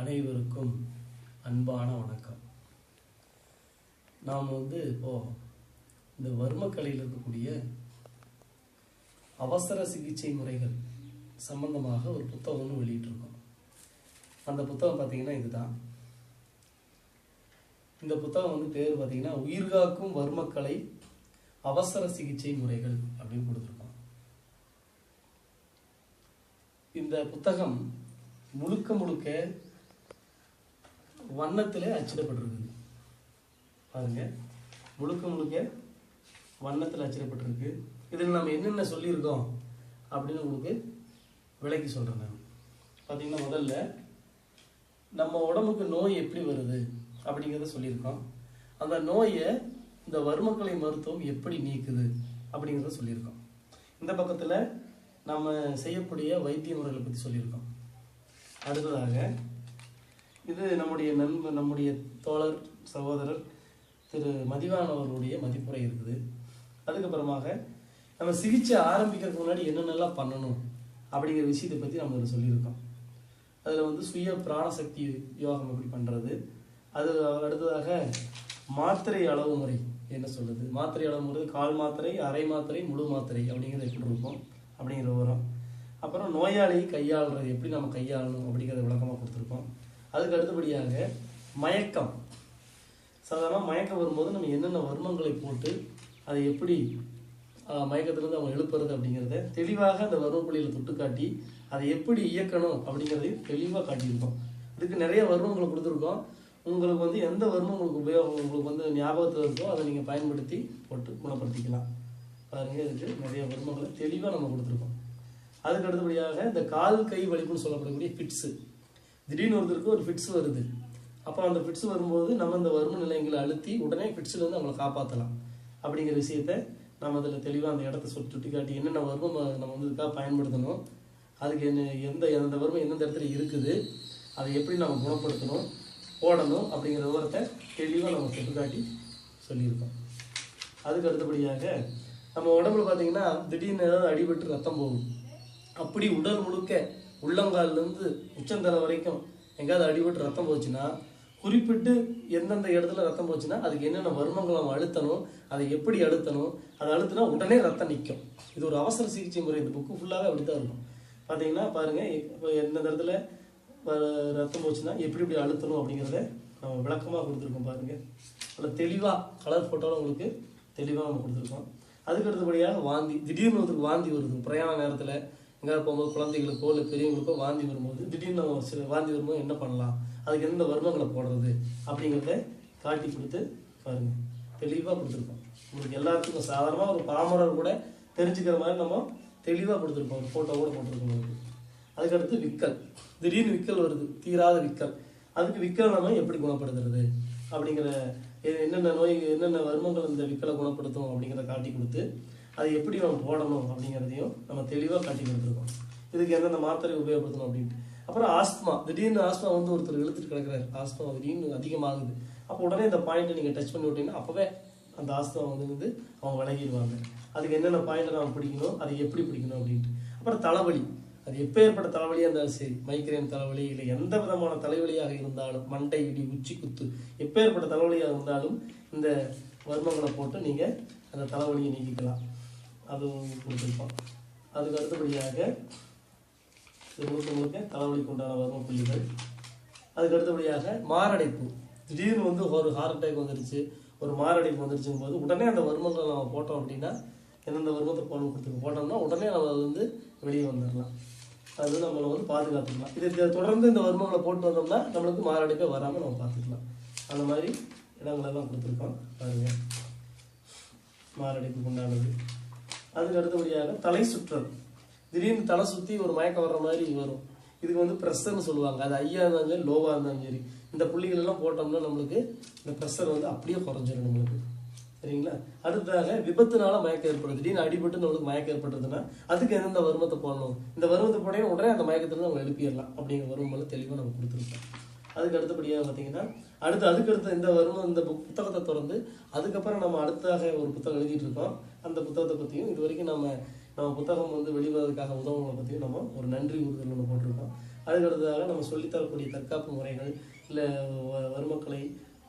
அனைவருக்கும் அன்பான வணக்கம். நாம் வந்து இப்போ இந்த வர்மக்கலையில் இருக்கக்கூடிய அவசர சிகிச்சை முறைகள் சம்பந்தமாக ஒரு புத்தகம் ஒன்று வெளியிட்டிருக்கோம் அந்த புத்தகம் பார்த்தீங்கன்னா இதுதான். இந்த புத்தகம் வந்து பேர் பார்த்தீங்கன்னா உயிர்காக்கும் வர்மக்கலை அவசர சிகிச்சை முறைகள் அப்படின்னு கொடுத்துருக்கோம். இந்த புத்தகம் முழுக்க முழுக்க வண்ணத்தில் அச்சிடப்பட்டிருக்குது. பாருங்க. முழுக்க முழுக்க வண்ணத்தில் அச்சிடப்பட்டிருக்கு. இதில் நம்ம என்னென்ன சொல்லியிருக்கோம் அப்படின்னு உங்களுக்கு விளக்கி சொல்கிறேன் நான். பார்த்தீங்கன்னா முதல்ல நம்ம உடம்புக்கு நோய் எப்படி வருது அப்படிங்கிறத சொல்லியிருக்கோம். அந்த நோயை இந்த வர்மக்கலை மருத்துவம் எப்படி நீக்குது அப்படிங்கிறத சொல்லியிருக்கோம். இந்த பக்கத்தில் நம்ம செய்யக்கூடிய வைத்திய முறைகளை பற்றி சொல்லியிருக்கோம். அடுத்ததாக இது நம்முடைய நண்பர் நம்முடைய தோழர் சகோதரர் திரு மதிவான் அவர்களுடைய மதிப்புரை இருக்குது. அதுக்கப்புறமாக நம்ம சிகிச்சை ஆரம்பிக்கிறதுக்கு முன்னாடி என்னென்னலாம் பண்ணணும் அப்படிங்கிற விஷயத்தை பற்றி நம்ம இதில் சொல்லியிருக்கோம். அதில் வந்து சுய பிராணசக்தி யோகம் எப்படி பண்ணுறது அது அடுத்ததாக மாத்திரை அளவு முறை என்ன சொல்லுது மாத்திரை அளவு முறை கால் மாத்திரை அரை மாத்திரை முழு மாத்திரை அப்படிங்கிறத எப்படி இருக்கும் அப்படிங்கிற விவரம். அப்புறம் நோயாளியை கையாளுறது எப்படி நம்ம கையாளணும் அப்படிங்கிறத விளக்கமாக கொடுத்துருக்கோம். அதுக்கு அடுத்தபடியாக மயக்கம். சாதாரண மயக்கம் வரும்போது நம்ம என்னென்ன வர்மங்களை போட்டு அதை எப்படி மயக்கத்திலிருந்து அவங்க எழுப்புறது அப்படிங்கிறத தெளிவாக அந்த வர்மப்புள்ளியில் தொட்டு காட்டி அதை எப்படி இயக்கணும் அப்படிங்கிறதையும் தெளிவாக காட்டியிருக்கோம். இதுக்கு நிறைய வர்மங்களை கொடுத்துருக்கோம். உங்களுக்கு வந்து எந்த வர்மம் உங்களுக்கு உபயோகம் உங்களுக்கு வந்து ஞாபகத்தில் இருக்கோ அதை நீங்கள் பயன்படுத்தி போட்டு குணப்படுத்திக்கலாம். பாருங்க இதுக்கு நிறைய வர்மங்களை தெளிவாக நம்ம கொடுத்துருக்கோம். அதுக்கு அடுத்தபடியாக இந்த கால் கை வலிப்புன்னு சொல்லப்படக்கூடிய ஃபிட்ஸு திடீர்னு ஒருத்தருக்கு ஒரு ஃபிட்ஸ் வருது. அப்போ அந்த ஃபிட்ஸ் வரும்போது நம்ம இந்த வறும நிலையங்களை அழுத்தி உடனே ஃபிட்ஸ்லேருந்து அவங்களை காப்பாற்றலாம் அப்படிங்கிற விஷயத்த நம்ம அதில் தெளிவாக அந்த இடத்த சுட்டு சுட்டி காட்டி என்னென்ன வர்மம் நம்ம வந்து இதுக்காக பயன்படுத்தணும் அதுக்கு என்ன எந்த எந்த வறுமை எந்தெந்த இடத்துல இருக்குது அதை எப்படி நம்ம குணப்படுத்தணும் போடணும் அப்படிங்கிற விவரத்தை தெளிவாக நம்ம சுட்டி காட்டி சொல்லியிருக்கோம். அதுக்கு அடுத்தபடியாக நம்ம உடம்புல பார்த்தீங்கன்னா திடீர்னு ஏதாவது அடிபட்டு ரத்தம் போகும். அப்படி உடல் முழுக்க உள்ளங்கால்லேருந்து உச்சந்தலை வரைக்கும் எங்கேயாவது அடிபட்டு ரத்தம் போச்சுன்னா குறிப்பிட்டு எந்தெந்த இடத்துல ரத்தம் போச்சுன்னா அதுக்கு என்னென்ன வர்மங்கள் நம்ம அழுத்தணும் அதை எப்படி அழுத்தணும் அதை அழுத்தினா உடனே ரத்தம் நிற்கும். இது ஒரு அவசர சிகிச்சை முறை. இந்த புக்கு ஃபுல்லாகவே அப்படி தான் இருக்கும். பார்த்தீங்கன்னா பாருங்கள் இப்போ எந்தெந்த இடத்துல ரத்தம் போச்சுன்னா எப்படி எப்படி அழுத்தணும் அப்படிங்கிறத நம்ம விளக்கமாக கொடுத்துருக்கோம் பாருங்கள் அதில் தெளிவாக கலர் ஃபோட்டோவில் உங்களுக்கு தெளிவாக நம்ம கொடுத்துருக்கோம். அதுக்கு அடுத்தபடியாக வாந்தி திடீர்னு ஒருத்தருக்கு வாந்தி வருது. பிரயாண நேரத்தில் எங்கேயாவது போகும்போது குழந்தைகளுக்கோ இல்லை பெரியவங்களுக்கோ வாந்தி வரும்போது திடீர்னு நம்ம சில வாந்தி வரும்போது என்ன பண்ணலாம்? அதுக்கு எந்த வர்மங்களை போடுறது? அப்படிங்கிறத காட்டி கொடுத்து பாருங்க. தெளிவாக கொடுத்துருக்கோம். உங்களுக்கு எல்லாத்துக்கும் சாதாரணமாக ஒரு பாமரர் கூட தெரிஞ்சுக்கிற மாதிரி நம்ம தெளிவாக கொடுத்துருக்கோம் ஒரு ஃபோட்டோவோட போட்டிருக்கோம் உங்களுக்கு. அதுக்கடுத்து விக்கல். திடீர்னு விக்கல் வருது. தீராத விக்கல். அதுக்கு விக்கல் நம்ம எப்படி குணப்படுத்துறது? அப்படிங்கிற என்னென்ன நோய் என்னென்ன வர்மங்கள் இந்த விக்கலை குணப்படுத்தும் அப்படிங்கிறத காட்டி கொடுத்து அதை எப்படி நம்ம போடணும் அப்படிங்கிறதையும் நம்ம தெளிவாக காட்டி கொடுத்துருக்கோம் இதுக்கு எந்தெந்த மாத்திரை உபயோகப்படுத்தணும் அப்படின்ட்டு. அப்புறம் ஆஸ்துமா. திடீர்னு ஆஸ்துமா வந்து ஒருத்தர் இழுத்துட்டு கிடக்குறாரு. ஆஸ்துமா திடீர்னு அதிகமாகுது. அப்போ உடனே இந்த பாயிண்ட்டை நீங்கள் டச் பண்ணி விட்டீங்கன்னா அப்போவே அந்த ஆஸ்துமா வந்து அவங்க விலகிடுவாங்க. அதுக்கு என்னென்ன பாயிண்ட்டை நம்ம பிடிக்கணும்? அதை எப்படி பிடிக்கணும் அப்படின்ட்டு. அப்புறம் தலைவலி. அது எப்போ ஏற்பட்ட தலைவலியாக இருந்தாலும் சரி மைக்ரேன் தலைவலி இல்லை எந்த விதமான தலைவலியாக இருந்தாலும் மண்டை இடி உச்சி குத்து எப்போ ஏற்பட்ட தலைவலியாக இருந்தாலும் இந்த வர்மங்களை போட்டு நீங்கள் அந்த தலைவலியை நீக்கிக்கலாம். அதுவும் கொடுத்துருப்போம் அதுக்கு அடுத்தபடியாக இது முழுக்க முழுக்க தலைவலிக்கு உண்டான வரும் புள்ளிகள் அதுக்கு அடுத்தபடியாக மாரடைப்பு. திடீர்னு வந்து ஒரு ஹார்ட் அட்டாக் வந்துருச்சு ஒரு மாரடைப்பு வந்துருச்சுங்கும் போது உடனே அந்த வருமத்தில் நம்ம போட்டோம் அப்படின்னா எந்தெந்த வருமத்தை போடணும் கொடுத்து போட்டோம்னா உடனே நம்ம அது வந்து வெளியே வந்துடலாம். அது நம்மளை வந்து பாதுகாத்துக்கலாம். இது தொடர்ந்து இந்த வருமங்களை போட்டு வந்தோம்னா நம்மளுக்கு மாரடைப்பே வராமல் நம்ம பார்த்துக்கலாம். அந்த மாதிரி இடங்களெல்லாம் கொடுத்துருக்கோம். பாருங்கள் மாரடைப்புக்கு உண்டானது. அதுக்கு அடுத்தபடியாக தலை சுற்றல். திடீர்னு தலை சுற்றி ஒரு மயக்கம் வர்ற மாதிரி வரும். இதுக்கு வந்து ப்ரெஷர்னு சொல்லுவாங்க. அது ஐயா இருந்தாலும் சரி. லோவாக இருந்தாலும் சரி இந்த புள்ளிகள் எல்லாம் போட்டோம்னா நம்மளுக்கு இந்த ப்ரெஷர் வந்து அப்படியே குறைஞ்சிடும் நம்மளுக்கு. சரிங்களா? அடுத்ததாக விபத்துனால மயக்கம் ஏற்படுது திடீர்னு அடிபட்டு நம்மளுக்கு மயக்கம் ஏற்பட்டதுன்னா அதுக்கு எந்தெந்த வருமத்தை போடணும்? இந்த வருமத்தை போடையும் உடனே அந்த மயக்கத்துல நம்ம எழுப்பிடலாம். அப்படிங்கிற வருமெல்லாம் தெளிவாக நம்ம கொடுத்துருக்கோம். அதுக்கு அடுத்தபடியாக பார்த்தீங்கன்னா அடுத்து அதுக்கு அடுத்த இந்த வருமம் இந்த புக் புத்தகத்தை திறந்து அதுக்கப்புறம் நம்ம அடுத்தாக ஒரு புத்தகம் எழுதிட்டு இருக்கோம். அந்த புத்தகத்தை பற்றியும் இது வரைக்கும் நம்ம நம்ம புத்தகம் வந்து வெளிவதற்காக உதவுங்களை பற்றியும் நம்ம ஒரு நன்றி உறுதியில் ஒன்று போட்டிருக்கோம். அதுக்கடுத்ததாக நம்ம சொல்லித்தரக்கூடிய தற்காப்பு முறைகள் இல்லை வறுமக்கலை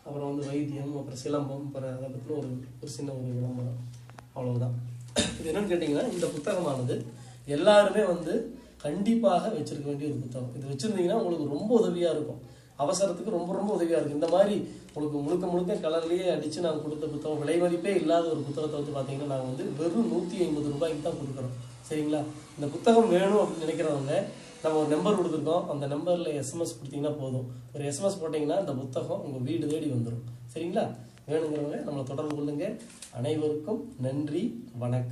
அப்புறம் வந்து வைத்தியம் அப்புறம் சிலம்பம் அப்புறம் அதை பற்றின ஒரு ஒரு சின்ன ஒரு விளம்பரம். அவ்வளவுதான். இது என்னன்னு கேட்டிங்கன்னா இந்த புத்தகமானது எல்லாருமே வந்து கண்டிப்பாக வச்சிருக்க வேண்டிய ஒரு புத்தகம். இது வச்சிருந்தீங்கன்னா உங்களுக்கு ரொம்ப உதவியாக இருக்கும். அவசரத்துக்கு ரொம்ப ரொம்ப உதவியாக இருக்குது இந்த மாதிரி உங்களுக்கு முழுக்க முழுக்க கலர்லேயே அடித்து நாங்கள் கொடுத்த புத்தகம் விலை மதிப்பே இல்லாத ஒரு புத்தகத்தை வந்து பார்த்தீங்கன்னா நாங்கள் வந்து வெறும் நூற்றி ஐம்பது ரூபாய்க்கு தான் கொடுக்குறோம். சரிங்களா? இந்த புத்தகம் வேணும் அப்படின்னு நினைக்கிறவங்க நம்ம ஒரு நம்பர் கொடுத்துருக்கோம். அந்த நம்பரில் எஸ்எம்எஸ் கொடுத்தீங்கன்னா போதும். ஒரு எஸ்எம்எஸ் போட்டிங்கன்னா இந்த புத்தகம் உங்கள் வீடு தேடி வந்துடும் சரிங்களா? வேணுங்கிறவங்க நம்மளை தொடர்பு கொள்ளுங்கள் அனைவருக்கும் நன்றி வணக்கம்.